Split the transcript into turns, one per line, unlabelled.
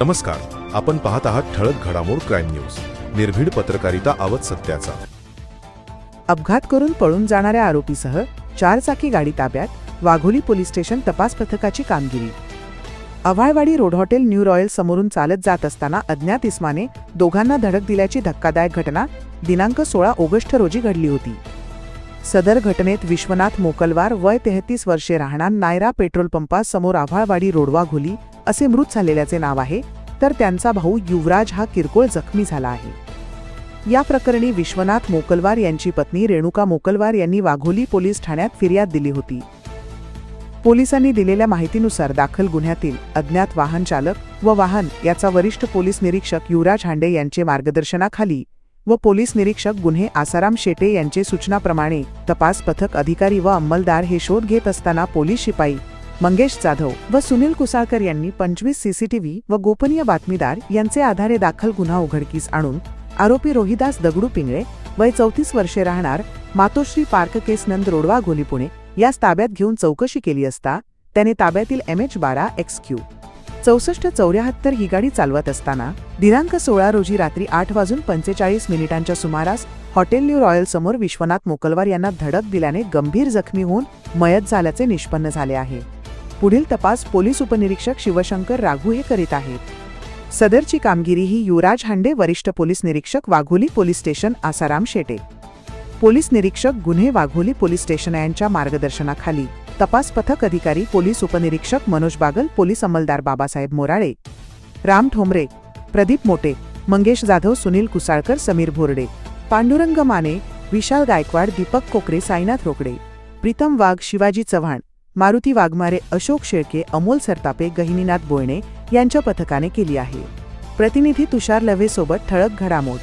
नमस्कार आपण पाहत आहात ठळक घडामोड क्राईम न्यूज निर्भीड पत्रकारिता आवत सत्याचा.
अपघात करून पळून जाणाऱ्या आरोपीसह चारचाकी गाडी ताब्यात वाघोली पोलीस स्टेशन तपास पथकाची कामगिरी. Avhalwadi road hotel new royal समोरून चालत जात असताना अज्ञात इस्माने दोघांना धडक दिल्याची धक्कादायक घटना दिनांक सोळा ऑगस्ट रोजी घडली होती. सदर घटनेत विश्वनाथ मोकलवार वय तेहतीस वर्षे राहणार नायरा पेट्रोल पंपासमोर आव्हाळवाडी रोडवा घोली असे मृत झालेल्याचे नाव आहे तर त्यांचा भाऊ युवराज हा किरकोळ जखमी झाला आहे. या प्रकरणी विश्वनाथ मोकलवार यांची पत्नी रेणुका मोकलवार यांनी वाघोली पोलीस ठाण्यात फिर्याद दिली होती. पोलिसांनी दिलेल्या माहितीनुसार दाखल गुन्ह्यातील अज्ञात वाहन चालक व वाहन याचा वरिष्ठ पोलीस निरीक्षक युवराज हांडे यांचे मार्गदर्शनाखाली व पोलीस निरीक्षक गुन्हे आसाराम शेटे यांचे सूचनाप्रमाणे तपास पथक अधिकारी व अंमलदार हे शोध घेत असताना पोलीस शिपाई मंगेश जाधव व सुनील कुसाळकर यांनी पंचवीस सीसीटीव्ही व गोपनीय बातमीदार यांचे आधारे दाखल गुन्हा उघडकीस आणून आरोपी रोहिदास दगडू पिंगळे वय चौतीस वर्षे राहणार मातोश्री पार्क केस नंद रोडवा घोली पुणे यास ताब्यात घेऊन चौकशी केली असता त्याने ताब्यातील एम एच बारा एक्स क्यू चौसष्ट चौऱ्याहत्तर ही गाडी चालवत असताना दिनांक सोळा रोजी रात्री आठ वाजून पंचेचाळीस मिनिटांच्या सुमारास हॉटेल न्यू रॉयल समोर विश्वनाथ मोकलवार यांना धडक दिल्याने गंभीर जखमी होऊन मयत झाल्याचे निष्पन्न झाले आहे. पुढील तपास पोलीस उपनिरीक्षक शिवशंकर राघू हे करीत आहेत. सदरची कामगिरी ही युवराज हांडे वरिष्ठ पोलीस निरीक्षक Wagholi police station Asaram Shete. Police निरीक्षक गुन्हे वाघोली पोलीस स्टेशन यांच्या मार्गदर्शनाखाली तपास पथक अधिकारी पोलीस उपनिरीक्षक मनोज बागल पोलीस अंमलदार बाबासाहेब मोराळे राम ठोंबरे प्रदीप मोटे मंगेश जाधव सुनील कुसाळकर समीर भोरडे पांडुरंग माने विशाल गायकवाड दीपक कोकरे साईनाथ रोकडे प्रीतम वाघ शिवाजी चव्हाण मारुती वाघमारे अशोक शेळके अमोल सरतापे गहिनीनाथ बोयणे यांच्या पथकाने केली आहे. प्रतिनिधी तुषार लव्हेसोबत ठळक घडामोड